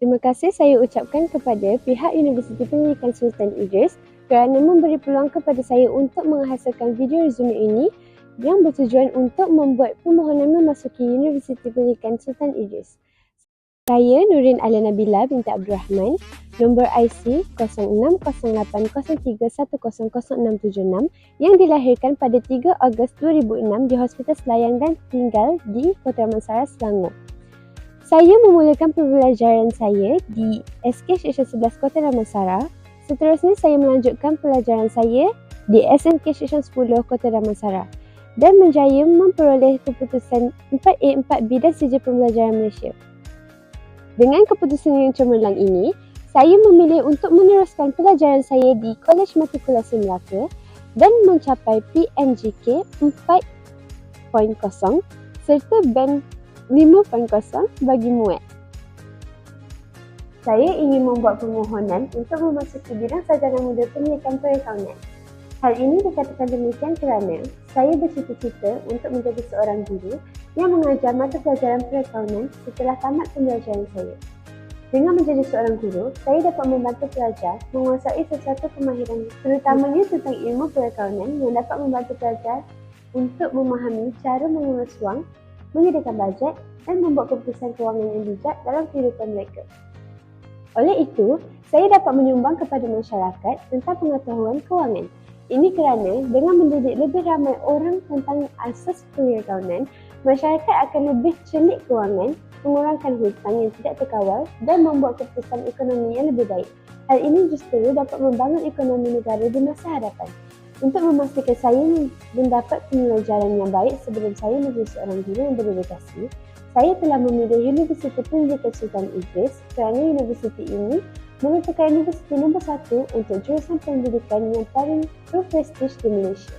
Terima kasih saya ucapkan kepada pihak Universiti Pendidikan Sultan Idris kerana memberi peluang kepada saya untuk menghasilkan video resume ini yang bertujuan untuk membuat permohonan memasuki Universiti Pendidikan Sultan Idris. Saya Nurin Alia Nabila binti Abdul Rahman, nombor IC 060803100676 yang dilahirkan pada 3 Ogos 2006 di Hospital Selayang dan tinggal di Kota Damansara, Selangor. Saya memulakan pembelajaran saya di SK Seksyen 11 Kota Damansara. Seterusnya saya melanjutkan pelajaran saya di SNK Seksyen 10 Kota Damansara dan menjaya memperoleh keputusan 4A 4B dan sijil pembelajaran Malaysia. Dengan keputusan yang cemerlang ini, saya memilih untuk meneruskan pelajaran saya di Kolej Matrikulasi Melaka dan mencapai PNGK 4.0 serta band 5.0 bagi muat. Saya ingin membuat permohonan untuk memasuki bidang sarjana muda pendidikan perakaunan. Hal ini dikatakan demikian kerana saya bercita-cita untuk menjadi seorang guru yang mengajar mata pelajaran perakaunan setelah tamat pembelajaran saya. Dengan menjadi seorang guru, saya dapat membantu pelajar menguasai sesuatu kemahiran terutamanya tentang ilmu perakaunan yang dapat membantu pelajar untuk memahami cara mengurus wang menyediakan bajet dan membuat keputusan kewangan yang bijak dalam kehidupan mereka. Oleh itu, saya dapat menyumbang kepada masyarakat tentang pengetahuan kewangan. Ini kerana dengan mendidik lebih ramai orang tentang asas perakaunan, masyarakat akan lebih celik kewangan, mengurangkan hutang yang tidak terkawal dan membuat keputusan ekonomi yang lebih baik. Hal ini justru dapat membangun ekonomi negara di masa hadapan. Untuk memastikan saya mendapat pembelajaran yang baik sebelum saya menjadi seorang guru yang berdedikasi, saya telah memilih Universiti Pendidikan Sultan Idris kerana universiti ini merupakan universiti nombor satu untuk jurusan pendidikan yang paling berprestij di Malaysia.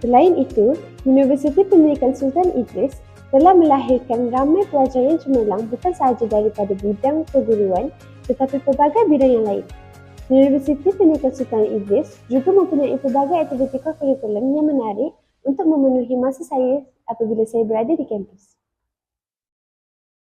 Selain itu, Universiti Pendidikan Sultan Idris telah melahirkan ramai pelajar yang cemerlang bukan sahaja daripada bidang perguruan tetapi pelbagai bidang yang lain. Universiti Pendidikan Sultan Idris juga mempunyai pelbagai aktiviti kurikulum yang menarik untuk memenuhi masa saya apabila saya berada di kampus.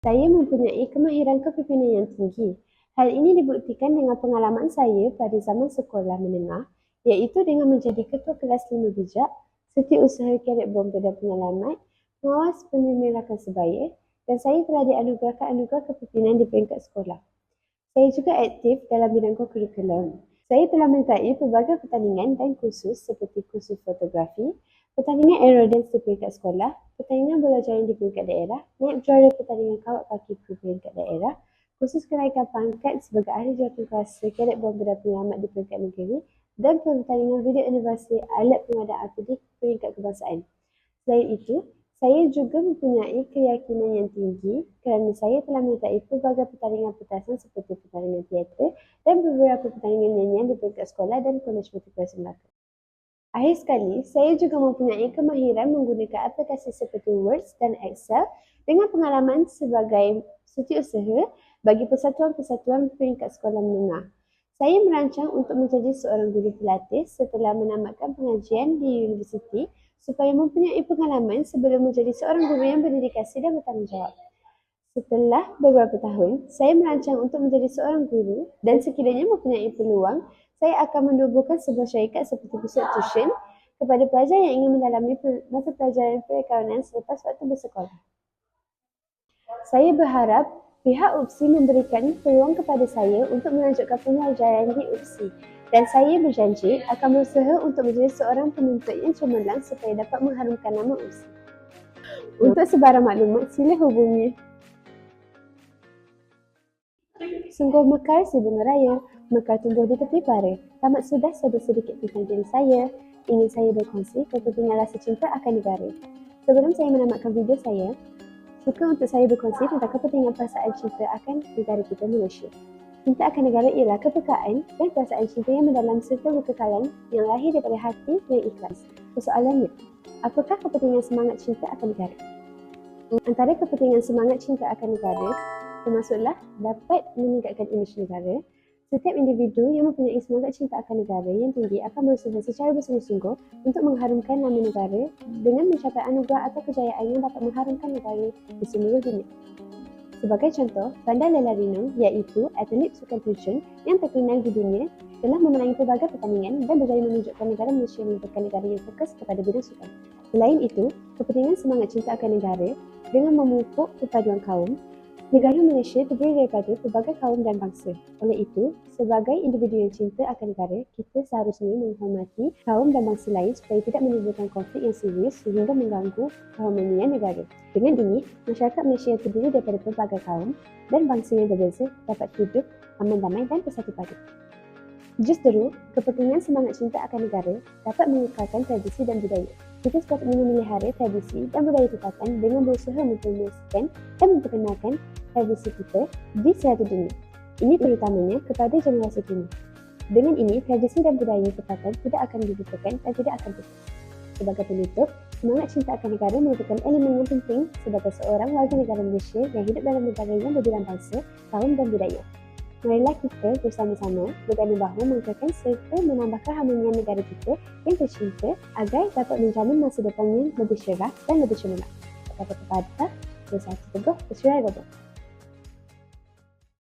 Saya mempunyai kemahiran kepimpinan yang tinggi. Hal ini dibuktikan dengan pengalaman saya pada zaman sekolah menengah iaitu dengan menjadi ketua kelas lima bijak, setiausaha kerek bom dan pengalaman, pengawas pemimpin rakan sebaya dan saya telah dianugerahkan anugerah kepimpinan di peringkat sekolah. Saya juga aktif dalam bidang kurikulum. Saya telah menyertai pelbagai pertandingan dan kursus seperti kursus fotografi, pertandingan aerodance di peringkat sekolah, pertandingan bola jaring di peringkat daerah, naik juara pertandingan kawat kaki di peringkat daerah, kursus kenaikan pangkat sebagai ahli jawatan kuasa kadet bom berdaya penyelamat di peringkat negeri dan pertandingan video anniversary alat pengadaan api di peringkat kebangsaan. Selain itu, saya juga mempunyai keyakinan yang tinggi kerana saya telah menyertai pelbagai pertandingan petasan seperti pertandingan teater dan beberapa pertandingan nyanyian di peringkat sekolah dan kolej matrikulasi Melaka. Akhir sekali, saya juga mempunyai kemahiran menggunakan aplikasi seperti Word dan Excel dengan pengalaman sebagai setiausaha bagi persatuan-persatuan peringkat sekolah menengah. Saya merancang untuk menjadi seorang guru pilates setelah menamatkan pengajian di universiti supaya mempunyai pengalaman sebelum menjadi seorang guru yang berdedikasi dan bertanggungjawab. Setelah beberapa tahun, saya merancang untuk menjadi seorang guru dan sekiranya mempunyai peluang, saya akan mendubuhkan sebuah syarikat seperti pusat tuition kepada pelajar yang ingin mendalami mata pelajaran perikanan selepas waktu bersekolah. Saya berharap pihak UPSI memberikan peluang kepada saya untuk melanjutkan pembelajaran di UPSI dan saya berjanji akan berusaha untuk menjadi seorang penuntut yang cemerlang supaya dapat mengharumkan nama USI. Untuk sebarang maklumat, sila hubungi. Sungguh mekar si bunga raya, mekar tumbuh di tepi pare. Tamat sudah sebut sedikit tentang diri saya. Ingin saya berkongsi kepentingan rasa cinta akan negara. Sebelum saya menamatkan video saya, suka untuk saya berkongsi tentang kepentingan perasaan cinta akan negara kita Malaysia. Cinta akan negara ialah kepekaan dan perasaan cinta yang mendalam serta berkekalan yang lahir daripada hati yang ikhlas. Persoalannya, apakah kepentingan semangat cinta akan negara? Antara kepentingan semangat cinta akan negara termasuklah dapat meningkatkan imej negara. Setiap individu yang mempunyai semangat cinta akan negara yang tinggi akan berusaha secara bersungguh-sungguh untuk mengharumkan nama negara dengan mencapai anugerah atau kejayaan yang dapat mengharumkan negara di seluruh dunia. Sebagai contoh, Bandar Lelarinong iaitu atlet sukan terjun yang terkenal di dunia telah memenangi pelbagai pertandingan dan berjaya menunjukkan negara Malaysia merupakan negara yang fokus kepada bidang sukan. Selain itu, kepentingan semangat cinta akan negara dengan memupuk perpaduan kaum Negara Malaysia terdiri daripada pelbagai kaum dan bangsa. Oleh itu, sebagai individu yang cinta akan negara, kita seharusnya menghormati kaum dan bangsa lain supaya tidak menimbulkan konflik yang serius sehingga mengganggu keharmonian negara. Dengan ini, masyarakat Malaysia yang terdiri daripada pelbagai kaum dan bangsa yang berbeza dapat hidup aman damai dan bersatu padu. Justeru, kepentingan semangat cinta akan negara dapat mengekalkan tradisi dan budaya. Kita sepatutnya memelihara tradisi dan budaya tempatan dengan berusaha mempromosikan dan memperkenalkan tradisi kita di seluruh dunia. Ini terutamanya kepada generasi kini. Dengan ini, tradisi dan budaya tempatan tidak akan dilupakan dan tidak akan tutup. Sebagai penutup, semangat cinta akan negara merupakan elemen yang penting sebagai seorang warga negara Malaysia yang hidup dalam negara yang berbilang bangsa, kaum dan budaya. Marilah kita bersama-sama berganding bahu mengekalkan serta menambah keharmonian negara kita yang tercinta agar dapat menjamin masa depan yang lebih cerah dan lebih cemerlang. Kata-kata bersatu teguh, bersurai roboh.